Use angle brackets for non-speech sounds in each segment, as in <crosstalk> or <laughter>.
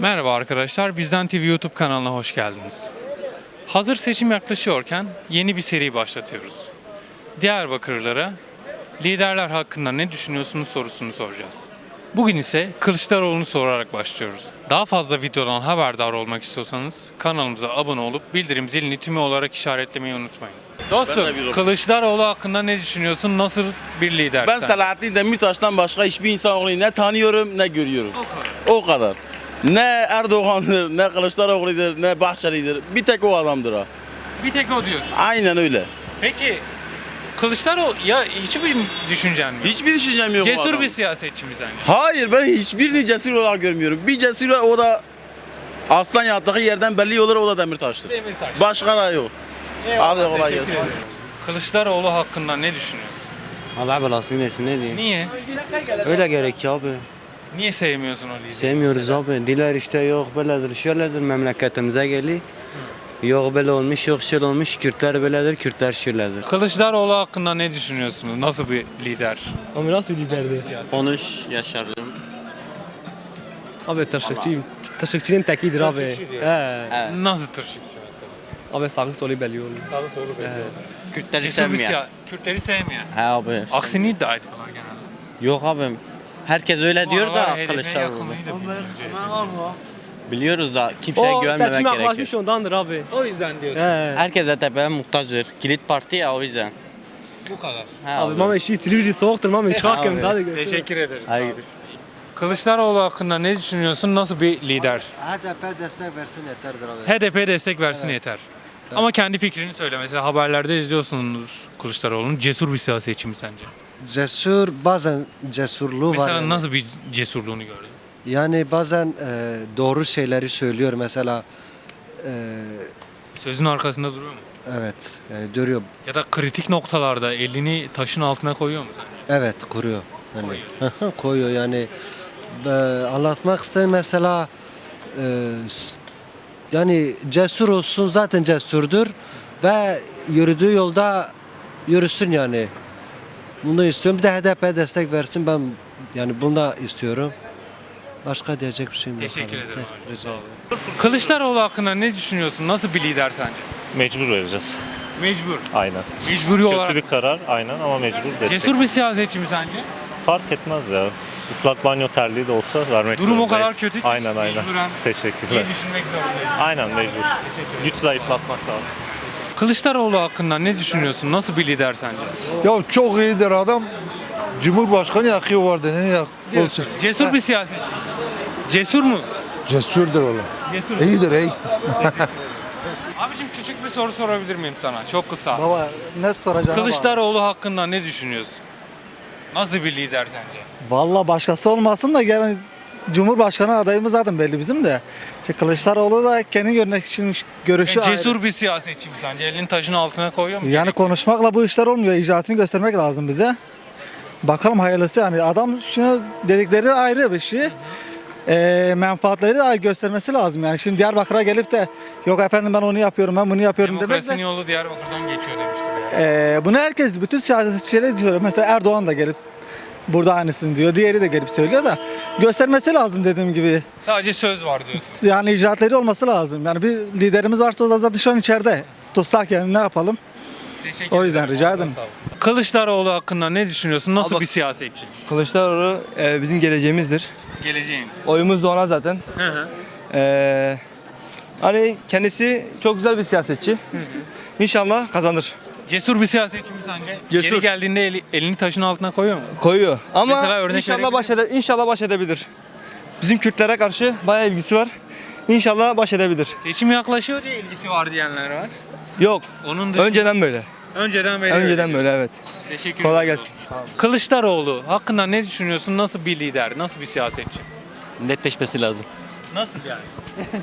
Merhaba arkadaşlar, Bizden TV YouTube kanalına hoş geldiniz. Hazır seçim yaklaşıyorken yeni bir seri başlatıyoruz. Diyarbakırlılara liderler hakkında ne düşünüyorsunuz sorusunu soracağız. Bugün ise Kılıçdaroğlu'nu sorarak başlıyoruz. Daha fazla videodan haberdar olmak istiyorsanız kanalımıza abone olup bildirim zilini tümü olarak işaretlemeyi unutmayın. Dostum, bir- Kılıçdaroğlu hakkında ne düşünüyorsun? Nasıl bir lider? Ben? Selahattin Demirtaş'tan başka hiçbir insanoğlu ne tanıyorum ne görüyorum. O kadar. O kadar. Ne Erdoğan'dır, ne Kılıçdaroğlu'dur, ne Bahçeli'dir. Bir tek o adamdır ha. Bir tek o diyorsun. Aynen öyle. Peki Kılıçdaroğlu ya hiçbir düşüncen mi? Hiçbir düşüncem yok o Cesur bir siyasetçi mi sence? Hayır ben hiçbirini cesur olarak görmüyorum. Bir cesur var, o da aslan yattığı yerden belli olur o da Demirtaş'tır. Demirtaş. Başka da yok. Hadi kolay gelsin. Kılıçdaroğlu hakkında ne düşünüyorsun? Allah belasını versin ne diyeyim. Niye? Öyle gerek ya abi. Niye sevmiyorsun o lideri? Sevmiyoruz abi. Diler işte yok böyledir şöyledir memleketimize geli. Yok böyle olmuş yok şöyle olmuş. Kürtler böyledir Kürtler şöyledir. Kılıçdaroğlu hakkında ne düşünüyorsunuz? Nasıl bir lider? Abi nasıl bir liderdi? Konuş yaşarım. Abi taşıkçıyım. Taşıkçının tekidir abi. He. Nasıl tırşık? Abi sağı solu belli olur. Sağda solu Kürtleri Cesur bir sevmiyor. siya- Kürtleri sevmiyor. He abi. Aksini iddia ediyorlar genelde. Yok abi. Herkes öyle diyor da HDP'ye Kılıçdaroğlu. Biliyoruz da kimseye O güvenmemek seçime yaklaşmış gerekiyor. ondandır abi. O yüzden diyorsun. He. Herkes ATP'ye muhtaçtır. Kilit parti ya o yüzden. Bu kadar. He Abi abi. mama işi televizyon soğuktur mama <laughs> çıkarken Abi. hadi görüşürüz. Teşekkür ederiz. Hayır. Kılıçdaroğlu hakkında ne düşünüyorsun? Nasıl bir lider? HDP destek versin yeterdir abi. HDP destek versin yeter. Ama kendi fikrini söyle. Mesela haberlerde izliyorsunuz Kılıçdaroğlu'nu. Cesur bir siyasetçi mi sence? Cesur bazen cesurluğu var. Mesela yani. nasıl bir cesurluğunu gördün? Yani bazen e, doğru şeyleri söylüyor mesela. e, Sözün arkasında duruyor mu? evet yani duruyor. Ya da kritik noktalarda elini taşın altına koyuyor mu sence? Evet kuruyor. Yani, <laughs> koyuyor yani. E, anlatmak istedim mesela e, s- yani cesur olsun zaten cesurdur ve yürüdüğü yolda yürüsün yani. Bunu istiyorum. Bir de HDP destek versin ben yani bunu da istiyorum. Başka diyecek bir şeyim yok. Teşekkür ederim Te-. Rica ederim. Kılıçdaroğlu hakkında ne düşünüyorsun? Nasıl bir lider sence? Mecbur vereceğiz. Mecbur. Aynen. Mecburi olarak. Kötü bir karar aynen ama mecbur destek. Cesur bir siyasetçi mi sence? Fark etmez ya. Islak banyo terliği de olsa vermek Durum o zorundayız. kadar kötü ki Aynen aynen. mecburen Teşekkürler. İyi düşünmek zorundayım. Aynen mecbur. Güç zayıflatmak lazım. Kılıçdaroğlu hakkında ne düşünüyorsun? Nasıl bir lider sence? Ya çok iyidir adam. Cumhurbaşkanı yakıyor vardı. Ne yak olsun. Cesur bir siyasetçi. Cesur mu? Cesurdur oğlum. Cesur. İyidir iyi. <laughs> Abicim küçük bir soru sorabilir miyim sana? Çok kısa. Baba ne soracağım Kılıçdaroğlu hakkında ne düşünüyorsun? Nasıl bir lider sence? Valla başkası olmasın da gelen Cumhurbaşkanı adayımız zaten belli bizim de. İşte Kılıçdaroğlu da kendi görüşü, görüşü Yani cesur bir siyasetçi mi sence? Elini taşın altına koyuyor mu? Yani konuşmakla bu işler olmuyor. İcraatını göstermek lazım bize. Bakalım hayırlısı yani adam şunu dedikleri ayrı bir şey. Ee, menfaatleri de ayrı göstermesi lazım yani. Şimdi Diyarbakır'a gelip de yok efendim ben onu yapıyorum ben bunu yapıyorum demek Demokrasinin de. yolu Diyarbakır'dan geçiyor demişti. Ee, bunu herkes bütün siyasetçiler diyor. Mesela Erdoğan da gelip burada aynısını diyor. Diğeri de gelip söylüyor da göstermesi lazım dediğim gibi. Sadece söz var diyorsun. Yani icraatleri olması lazım. Yani bir liderimiz varsa o da zaten şu an içeride. Tutsak yani ne yapalım? Teşekkür O yüzden ederim. rica ederim. Kılıçdaroğlu hakkında ne düşünüyorsun? Nasıl Abi- bir siyasetçi? Kılıçdaroğlu e, bizim geleceğimizdir. Geleceğiniz. Oyumuz da ona zaten. Hı hı. E, hani kendisi çok güzel bir siyasetçi. İnşallah kazanır. Cesur bir siyasetçi mi sence? Cesur. Geri geldiğinde eli- elini taşın altına koyuyor mu? Koyuyor. Ama Mesela örnek inşallah baş ede inşallah baş edebilir. Bizim Kürtlere karşı bayağı ilgisi var. İnşallah baş edebilir. Seçim yaklaşıyor diye ilgisi var diyenler var. Yok. Onun dışında Önceden böyle. önceden beri Önceden öyle böyle evet. Teşekkür Kolay ederim. gelsin. Kılıçdaroğlu hakkında ne düşünüyorsun? Nasıl bir lider? Nasıl bir siyasetçi? netleşmesi lazım. Nasıl yani? <laughs>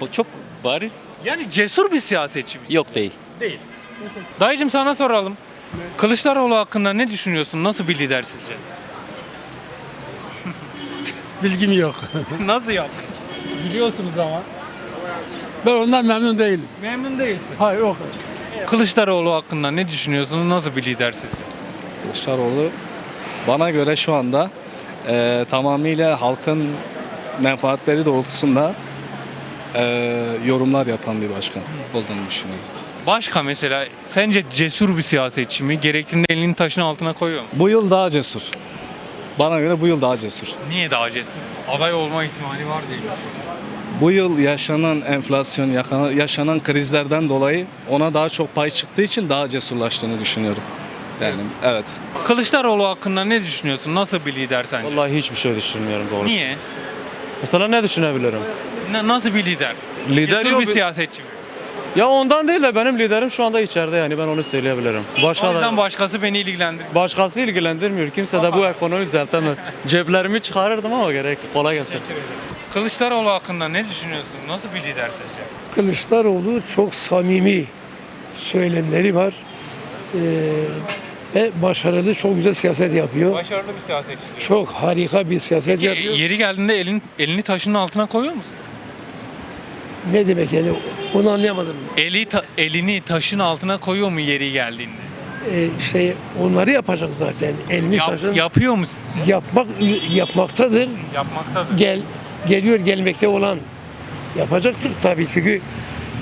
Bu çok bariz Yani cesur bir siyasetçi mi? yok değil. Değil. Dayıcım sana soralım. Kılıçdaroğlu hakkında ne düşünüyorsun? Nasıl bir lider sizce? <laughs> Bilgim yok. <laughs> Nasıl yok? Biliyorsunuz ama. Ben ondan memnun değilim. Memnun değilsin. Hayır yok. Kılıçdaroğlu hakkında ne düşünüyorsunuz? Nasıl bir lider sizce? Kılıçdaroğlu bana göre şu anda e, tamamıyla halkın menfaatleri doğrultusunda eee, yorumlar yapan bir başkan olduğunu düşünüyorum. Başka mesela sence cesur bir siyasetçi mi? Gerektiğinde elini taşın altına koyuyor mu? Bu yıl daha cesur. Bana göre bu yıl daha cesur. Niye daha cesur? Aday olma ihtimali var değil mi? Bu yıl yaşanan enflasyon, yaşanan krizlerden dolayı ona daha çok pay çıktığı için daha cesurlaştığını düşünüyorum. Yani evet. Kılıçdaroğlu hakkında ne düşünüyorsun? Nasıl bir lider sence? Vallahi hiçbir şey düşünmüyorum doğrusu. Niye? Mesela ne düşünebilirim? Na- nasıl bir lider? Lider Cesur yok. bir siyasetçi mi? Ya ondan değil de benim liderim şu anda içeride yani ben onu söyleyebilirim. O Başka yüzden da, başkası beni ilgilendirmiyor. başkası ilgilendirmiyor. Kimse de bu ekonomi düzeltemez. Ceplerimi çıkarırdım ama gerek kolay gelsin. Kılıçdaroğlu hakkında ne düşünüyorsun? Nasıl bir lider sizce? Kılıçdaroğlu çok samimi söylemleri var. Eee, ve başarılı, çok güzel siyaset yapıyor. Başarılı bir siyasetçi diyor. Çok harika bir siyaset Peki, yapıyor. yeri geldiğinde elin, elini taşın altına koyuyor musun? Ne demek yani? Onu anlayamadım. Eli ta- elini taşın altına koyuyor mu yeri geldiğinde? Eee, şey onları yapacak zaten. Elini Yap- taşın yapıyor musun? yapmak yapmaktadır. Yapmaktadır. Gel geliyor gelmekte olan yapacaktır tabii çünkü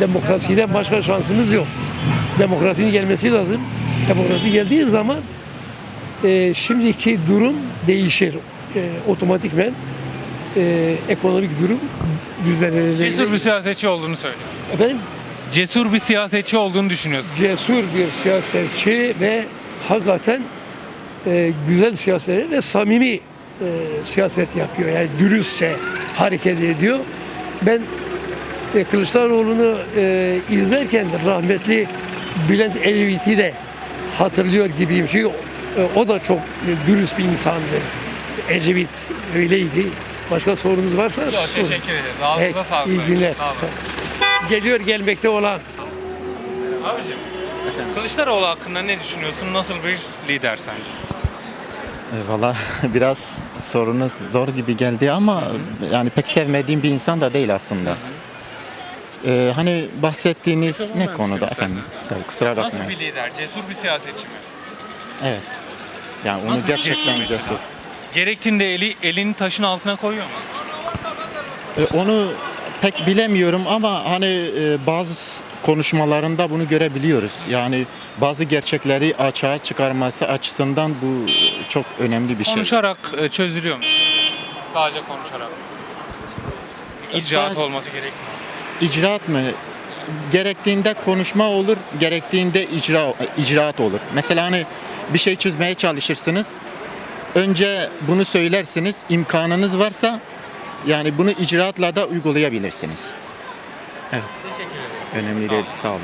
demokrasiden başka şansımız yok. Demokrasinin gelmesi lazım. Demokrasi geldiği zaman e, şimdiki durum değişir. E, otomatikmen e, ekonomik durum düzenlenir. Cesur bir siyasetçi olduğunu söylüyor. Efendim? Cesur bir siyasetçi olduğunu düşünüyorsun. Cesur bir siyasetçi ve hakikaten e, güzel siyaset ve samimi e, siyaset yapıyor. Yani dürüstçe hareket ediyor. Ben e, Kılıçdaroğlu'nu e, izlerken rahmetli Bülent Ecevit'i de hatırlıyor gibiyim. Çünkü e, o da çok e, dürüst bir insandı. Ecevit öyleydi. Başka sorunuz varsa Yok, sorun. teşekkür ederim. Ağzınıza Evet, sağlık. iyi günler. Sağ olasın. Geliyor gelmekte olan Abicim, Kılıçdaroğlu hakkında ne düşünüyorsun? Nasıl bir lider sence? Valla <laughs> biraz sorunuz zor gibi geldi ama yani pek sevmediğim bir insan da değil aslında. Ee, hani bahsettiğiniz Mikrofonu ne konuda efendim? Tabii kusura Nasıl bakmayın. bir lider? Cesur bir siyasetçi mi? Evet. Yani onu Nasıl gerçekten cesur mesela? Gerektiğinde eli elini taşın altına koyuyor mu? Ee, onu pek bilemiyorum ama hani e, bazı konuşmalarında bunu görebiliyoruz. Yani bazı gerçekleri açığa çıkarması açısından bu çok önemli bir şey. Konuşarak e, çözülüyor mu? Sadece konuşarak. İcraat Ben- olması gerekmiyor. İcraat mı? Gerektiğinde konuşma olur, gerektiğinde icra icraat olur. Mesela hani bir şey çözmeye çalışırsınız. Önce bunu söylersiniz, imkanınız varsa yani bunu icraatla da uygulayabilirsiniz. Evet. Teşekkür ederim. Önemli Sağ değil, olun. sağ olun.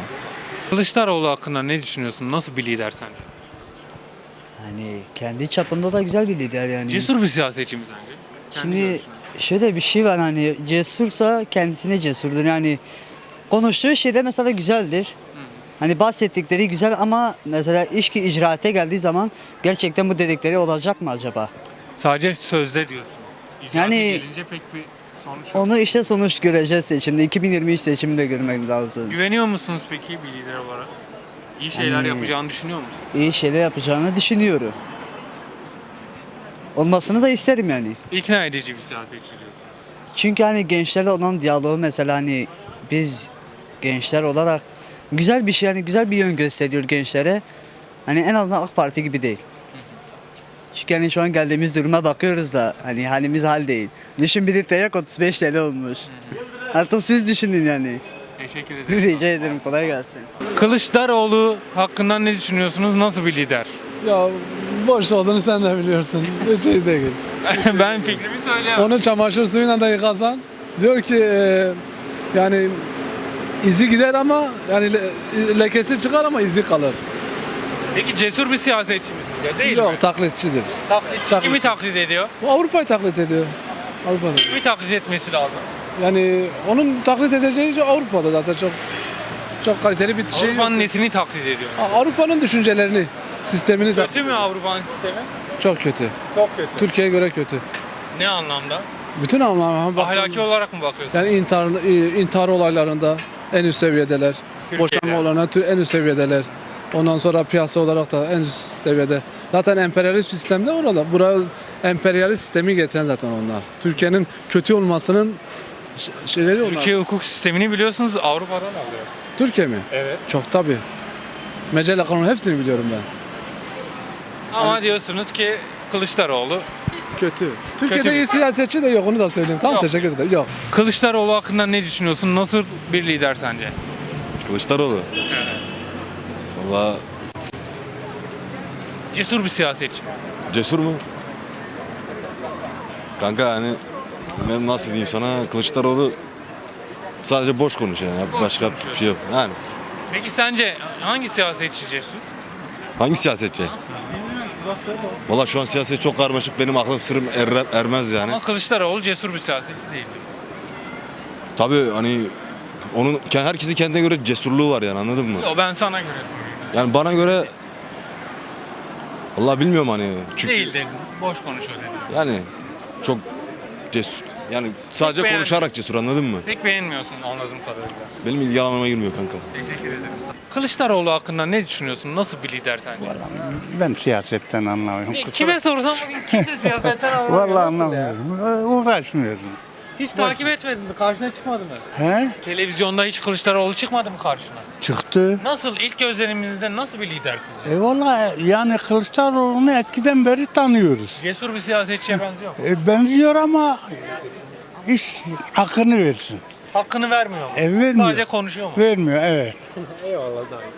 Kılıçdaroğlu hakkında ne düşünüyorsun? Nasıl bir lider sence? Hani kendi çapında da güzel bir lider yani. Cesur bir siyasetçi mi sence? Kendi Şimdi görüşün. şöyle bir şey var hani cesursa kendisine cesurdur. Yani konuştuğu şeyde mesela güzeldir. Hani bahsettikleri güzel ama mesela iş ki icraate geldiği zaman gerçekten bu dedikleri olacak mı acaba? Sadece sözde diyorsunuz. İcraata Yani- gelince pek bir sonuç yok. Onu işte sonuç göreceğiz seçimde. 2023 seçiminde görmek lazım. Güveniyor musunuz peki bir lider olarak? İyi şeyler Hani- yapacağını düşünüyor musunuz? İyi şeyler yapacağını düşünüyorum. Olmasını da isterim yani. İkna edici bir siyasetçi diyorsunuz. Çünkü hani gençlerle olan diyaloğu mesela hani biz gençler olarak güzel bir şey yani güzel bir yön gösteriyor gençlere. Hani en azından AK Parti gibi değil. Çünkü hani şu an geldiğimiz duruma bakıyoruz da hani halimiz hal değil. Düşün bir litre yak 35 TL olmuş. Artık siz düşünün yani. Teşekkür ederim. Rica ederim kolay gelsin. Kılıçdaroğlu hakkında ne düşünüyorsunuz? Nasıl bir lider? Ya boş olduğunu sen de biliyorsun. Bir şey değil. <laughs> ben fikrimi söyleyemem. Onu çamaşır suyuyla da yıkasan diyor ki e, yani izi gider ama yani le- lekesi çıkar ama izi kalır. Peki cesur bir siyasetçi mi sizce? Değil Yok mi? taklitçidir. Taklitçi. Taklit. Kimi taklit ediyor? Bu Avrupa'yı taklit ediyor. Avrupa'da. Kimi taklit etmesi lazım? Yani onun taklit edeceği şey Avrupa'da zaten çok çok kaliteli bir şey. Avrupa'nın yok. nesini taklit ediyor? Avrupa'nın düşüncelerini, sistemini de Kötü mü Avrupa'nın sistemi? çok kötü. Çok kötü. Türkiye'ye göre kötü. Ne anlamda? Bütün anlamda Ahlaki olarak mı bakıyorsun? Yani intihar, intihar olaylarında en üst seviyedeler. Türkiye'de. Boşanma tü- en üst seviyedeler. Ondan sonra piyasa olarak da en üst seviyede. Zaten emperyalist sistemde orada. Buraya emperyalist sistemi getiren zaten onlar. Türkiye'nin kötü olmasının şeyleri onlar. Türkiye hukuk sistemini biliyorsunuz Avrupa'dan alıyor. Türkiye mi? Evet. Çok tabii. Mecelle kanunu hepsini biliyorum ben. Ama diyorsunuz ki Kılıçdaroğlu. Kötü. Türkiye'de Kötü. iyi siyasetçi de yok onu da söyleyeyim. Tamam Yok. teşekkür ederim. Yok. Kılıçdaroğlu hakkında ne düşünüyorsun? Nasıl bir lider sence? Kılıçdaroğlu. Valla Cesur bir siyasetçi. cesur mu? Kanka yani ne, nasıl diyeyim sana Kılıçdaroğlu sadece boş konuşuyor yani Boş başka konuşuyor. bir şey yok. Yani Peki sence hangi siyasetçi cesur? hangi siyasetçi? Valla şu an siyaset çok karmaşık benim aklım sırrım erer, ermez yani. Ama Kılıçdaroğlu cesur bir siyasetçi değildir. Tabii hani onun ke- herkesin kendine göre cesurluğu var yani anladın mı? Yo ben sana göre söylüyorum. Yani bana göre Allah bilmiyorum hani çünkü Değil dedim. Boş konuşuyor dedim. yani çok cesur. Yani sadece beğendim. konuşarak cesur anladın mı? Pek beğenmiyorsun anladığım kadarıyla. Benim ilgi alanıma girmiyor kanka. Teşekkür ederim. Kılıçdaroğlu hakkında ne düşünüyorsun? Nasıl bir lider sence? Ben siyasetten anlamıyorum. Ne, kime sorsam bugün kimse siyasetten <laughs> anlamıyor. Vallahi Nasıl ya? anlamıyorum. Uğraşmıyorum. Hiç takip etmedin mi? Karşına çıkmadı mı? He? Televizyonda hiç Kılıçdaroğlu çıkmadı mı karşına? Çıktı. Nasıl? ilk gözlerimizde nasıl bir lider sizce? E valla yani Kılıçdaroğlu'nu eskiden beri tanıyoruz. Cesur bir siyasetçiye benziyor mu? E, benziyor ama iş hakkını versin. Hakkını vermiyor mu? E, vermiyor. Sadece konuşuyor mu? Vermiyor evet. <laughs> Eyvallah dayı.